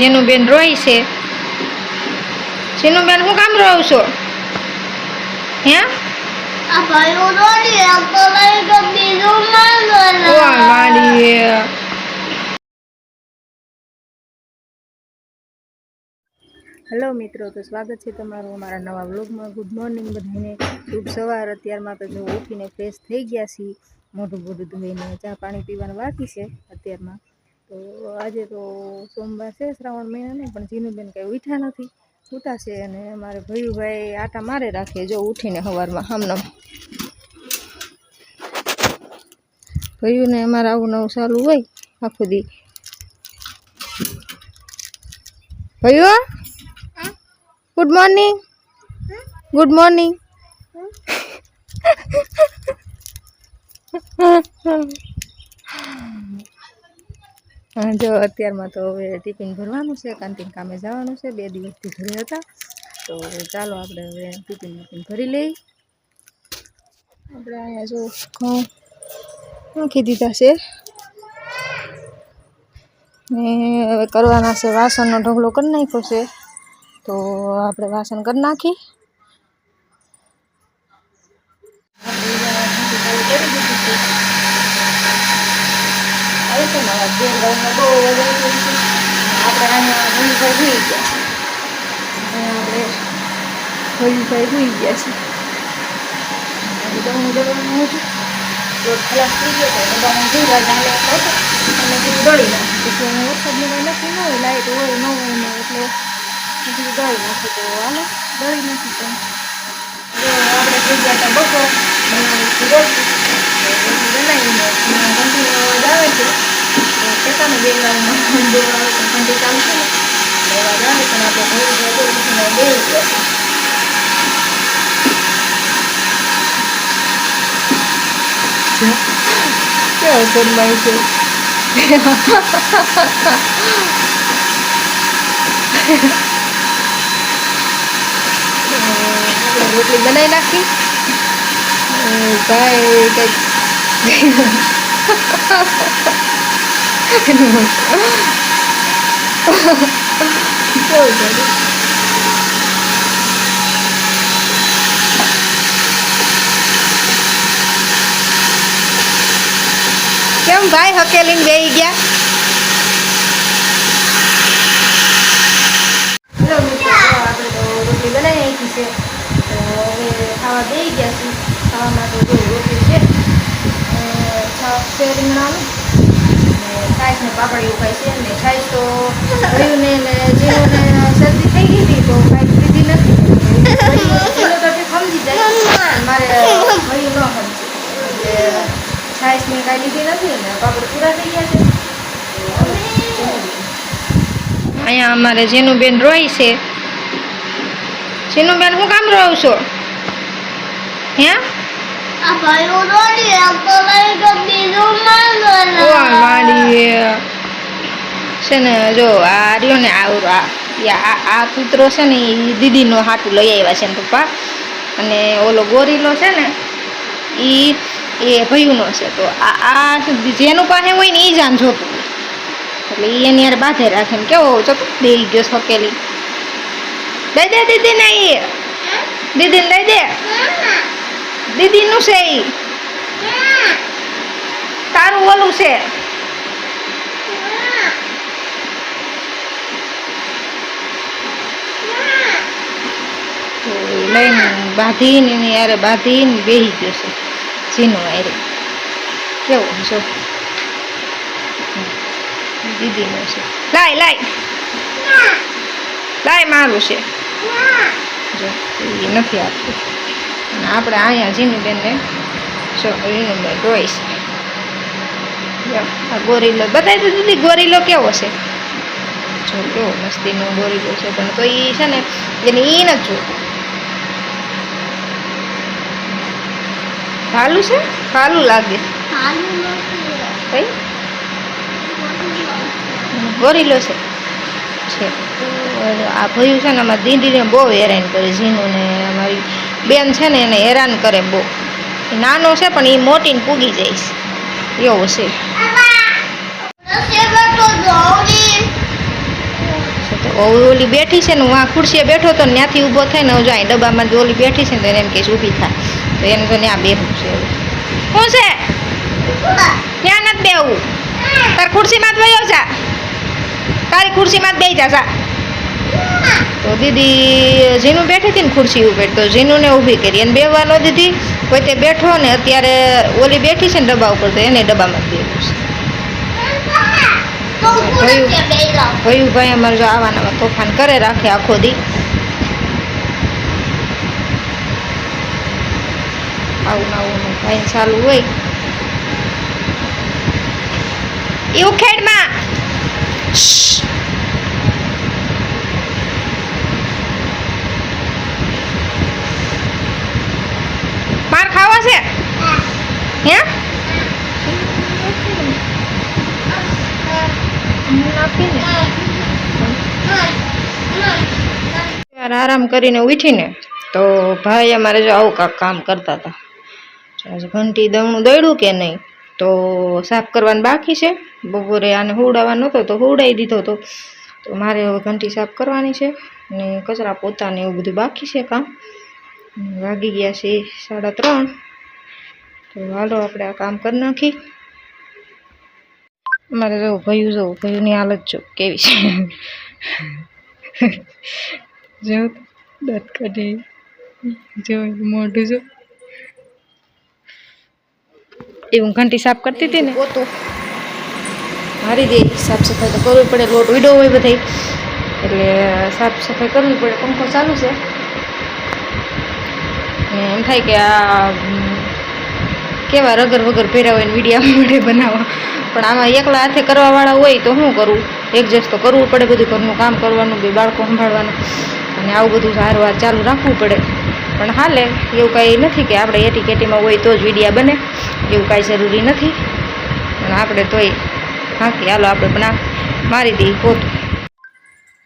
જેનુબેન રોય છે. જેનુબેન હું કામ રહું છો? હે? આ ભાઈઓ રોડી આ લઈ તો બીજું ઓ માડી હેલો મિત્રો તો સ્વાગત છે તમારું અમારા નવા વ્લોગમાં. ગુડ મોર્નિંગ બધાને. શુભ સવાર. અત્યારમાં તો જો ઉઠીને ફ્રેશ થઈ ગયા છીએ. મોઢું મોઢું ધોઈને ચા પાણી પીવાનું બાકી છે અત્યારમાં. તો આજે તો સોમવાર છે, શ્રાવણ મહિનાને પણ જીનુબેન કંઈ ઉઠ્યા નથી. ઉઠાશે અને અમારે ભયુભાઈ આટા મારે રાખે, જો ઉઠીને સવારમાં હમણાં ભયુને અમારે આવું નવું ચાલુ હોય, આખું દી. ભયુ ગુડ મોર્નિંગ ગુડ મોર્નિંગ જો અત્યારમાં તો હવે ટિફિન ભરવાનું છે કાંતિન કામે જવાનું છે, બે દિવસથી ઘરે હતા. તો ચાલો આપણે હવે ટિફિન ટિફિન ભરી લઈ. આપણે અહીંયા જો ઘઉં મૂકી દીધા છે. ને હવે કરવાના છે, વાસણનો ઢગલો કરી નાખ્યો છે. તો આપણે વાસણ કરી નાખી. આપણે અહીંયા ભૂલભાઈ ભૂઈ ગયા અહીંયા આપણે ભૂલભાઈ ભૂઈ ગયા છે દમણું દળવાનું હતું તો ખલાસ થઈ ગયો હતો ભૂલા જાણે એટલે હતો અને કીધું દળી નાખું પછી હું વરસાદની કંઈ નક્કી હોય લાઇટ હોય ન હોય ને એટલે મેં કીધું દળી નાખું તો હાલો દળી નાખી તો આપણે થઈ ગયા હતા બપોર રોટલી તો રોટલી બનાવીને ઘંટીનો અવાજ આવે છે તો ટેકાને બે લાવમાં બે આવે તો ઘંટી ચાલુ છે ને તો અવાજ આવે પણ આપણે ઘરે જાય તો ઉઠીને બેસી ગયા છે કેવો જન્માય છે આપણે રોટલી બનાવી નાખી ભાઈ કંઈક કેવું છે કેમ ભાઈ હકેલીને બેહી ગયા? હેલો તો રોટલી બનાવી છે. તો ખાવા બેસી ગયા છીએ. ખાવામાં તો જો રોટલી છે. છાશ ને પાપડી ઉપાય છે ને છાશ તો ભયુને ને જીનુને શરદી થઈ ગઈ હતી તો કાંઈ પીધી નથી. જીનું તો સમજી જાય. મારે ગયું ન સમજી. કાંઈ લીધી નથી ને પાપડ પૂરા થઈ ગયા છે. અહીંયા અમારે જેનુબેન રોય છે. જેનુબેન, હું કામ રહું છો? હે? છે ને જો આ રહ્યો ને આ આ યા આ આ કૂતરો છે ને એ દીદીનો હાટું લઈ આવ્યા છે ને પપ્પા. અને ઓલો ગોરીલો છે ને એ એ ભયુંનો છે. તો આ આ જેનું પાસે હોય ને એ જ આમ જોતું. એટલે એ એની યાર બાંધે રાખે ને કેવો ચો દઈ ગયો સકેલી. દઈ દે દીદીને એ દીદીને દઈ દે. દીદીનું છે એ તારું ઓલું છે. લઈને બાંધીને એની યારે બાંધીને બેસી ગયો છે. ઝીનો આરે કેવું જો. દીદીનું છે. લાય લાય. લાય, મારું છે. જો, એ નથી આપતું. આપણે અહીંયા જીનુબેનને જો જીનુબેન છે. આ ગોરીલો બતાવી તો દીદી ગોરીલો કેવો છે? જો, કેવો મસ્તીનો ગોરીલો છે, પણ તો એ છે ને એને એ નથી જોતું. ભાલું છે? ભાલું લાગે. કઈ? ગોરીલો છે. છે. આ ભયું છે ને અમારી દીદીને બહુ હેરાન કરે ઝીનું ને અમારી બેન છે ને એને હેરાન કરે બહુ. નાનો છે પણ એ મોટીને પૂગી જાય એવું છે. ઓલી બેઠી છે ને, હું આ ખુરશીએ બેઠો તો ત્યાંથી ઊભો થઈને હું જાય ડબ્બામાં જો ઓલી બેઠી છે ને એને એમ કહીશ ઊભી થાય તો એને તો ત્યાં બેઠું છે શું છે? ત્યાં નથી બેવું તાર ખુરશીમાં જ વયો જા. તારી ખુરશીમાં જ બે જા જા. તો દીદી જીનું બેઠી હતી ને ખુરશી ઉપર તો જીનુને ઊભી કરી એને બેવા ન દીધી. કોઈ તે બેઠો ને અત્યારે ઓલી બેઠી છે ને ડબ્બા ઉપર તો એને ડબ્બામાં બેગા ભયું ભાઈ અમારે જો આવવાનામાં તોફાન કરે રાખે આખો દી. આવું ને આવું ભાઈ ચાલુ હોય. એ ઉખેડમાં શ્શ. માર ખાવા છે હે નાખીને યાર આરામ કરીને ઉઠીને તો ભાઈ અમારે જો આવું કાંક કામ કરતા હતા. ઘંટી દમણું દોડ્યું કે નહીં? તો સાફ કરવાનું બાકી છે. બપોરે આને હુવડાવવાનો હતો તો હુવડાવી દીધો હતો તો મારે હવે ઘંટી સાફ કરવાની છે અને કચરા પોતાને એવું બધું બાકી છે કામ. વાગી ગયા છે સાડા ત્રણ. તો હાલો આપણે આ કામ કરી નાખી. મારે જવું ભયું જવું ભયુંની હાલત જો કેવી છે. જો દાંત કાઢી. જો મોઢું જો. એ હું ઘંટી સાફ કરતી હતી ને? પોતું મારી દે સાફ સફાઈ તો કરવી પડે. લોટ ઉડ્યો હોય બધાય. એટલે સાફ સફાઈ કરવી પડે. પંખો ચાલુ છે. એમ થાય કે આ કેવા રગર વગર પહેર્યા હોય ને વિડીયા મળે બનાવવા. પણ આમાં એકલા હાથે કરવાવાળા હોય તો શું કરવું એડજસ્ટ તો કરવું પડે બધું. ઘરનું કામ કરવાનું, બે બાળકો સંભાળવાનું. અને આવું બધું સારવાર ચાલુ રાખવું પડે. પણ હાલે, એવું કાંઈ નથી કે આપણે એટી કેટીમાં હોય તો જ વિડીયા બને. એવું કાંઈ જરૂરી નથી. પણ આપણે તોય હાંકી, હાલો આપણે પણ મારી દઈએ પોતું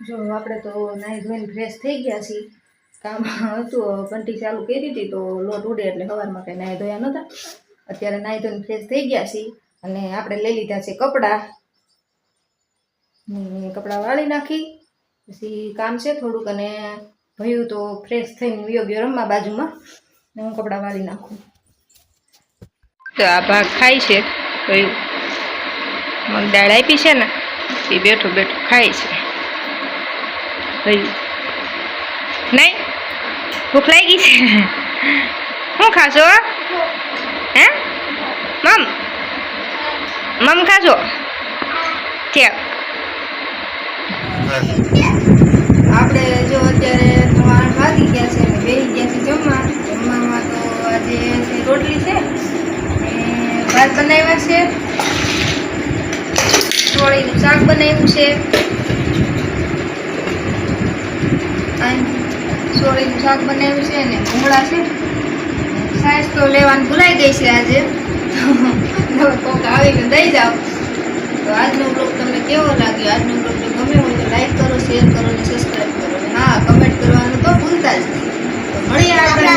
જો, આપણે તો નાહી ધોઈને ફ્રેશ થઈ ગયા છીએ. કામ હતું ઘંટી ચાલુ કરી હતી તો લોટ ઉડે એટલે સવારમાં કંઈ નાહી ધોયા નહોતા. અત્યારે નાહી ધોઈને ફ્રેશ થઈ ગયા છીએ અને આપણે લઈ લીધા છે કપડાં. કપડાં વાળી નાખી. પછી કામ છે થોડુંક અને ભયું તો ફ્રેશ થઈને વિયો ગયો રમવા બાજુમાં. હું કપડાં વાળી નાખું. તો આ ભાગ ખાય છે. ભયું દાળ આપી છે ને, એ બેઠો બેઠો ખાય છે. ભયું નહીં ભૂખ લાગી છે? શું ખાશો? હે? મમ? મમ ખાશો? ઠીક આપણે જો અત્યારે આઠ વાગી ગયા છે બેસી ગયા છે જમવા. જમવામાં તો આજે રોટલી છે. ભાત બનાવ્યા છે. ચોળીનું શાક બનાવ્યું છે. ચોળીનું શાક બનાવ્યું છે અને ભૂંગળા છે. સાઈઝ તો લેવાનું ભૂલાઈ ગઈ છે આજે. તમે કોક આવીને દઈ જાઓ. તો આજનો બ્લોગ તમને કેવો લાગ્યો? આજનો બ્લોગ જો ગમે હોય તો લાઈક કરો શેર કરો અને સબસ્ક્રાઈબ કરો. હા કમેન્ટ કરવાનું તો ભૂલતા જ નહીં. તો મળીએ આપણે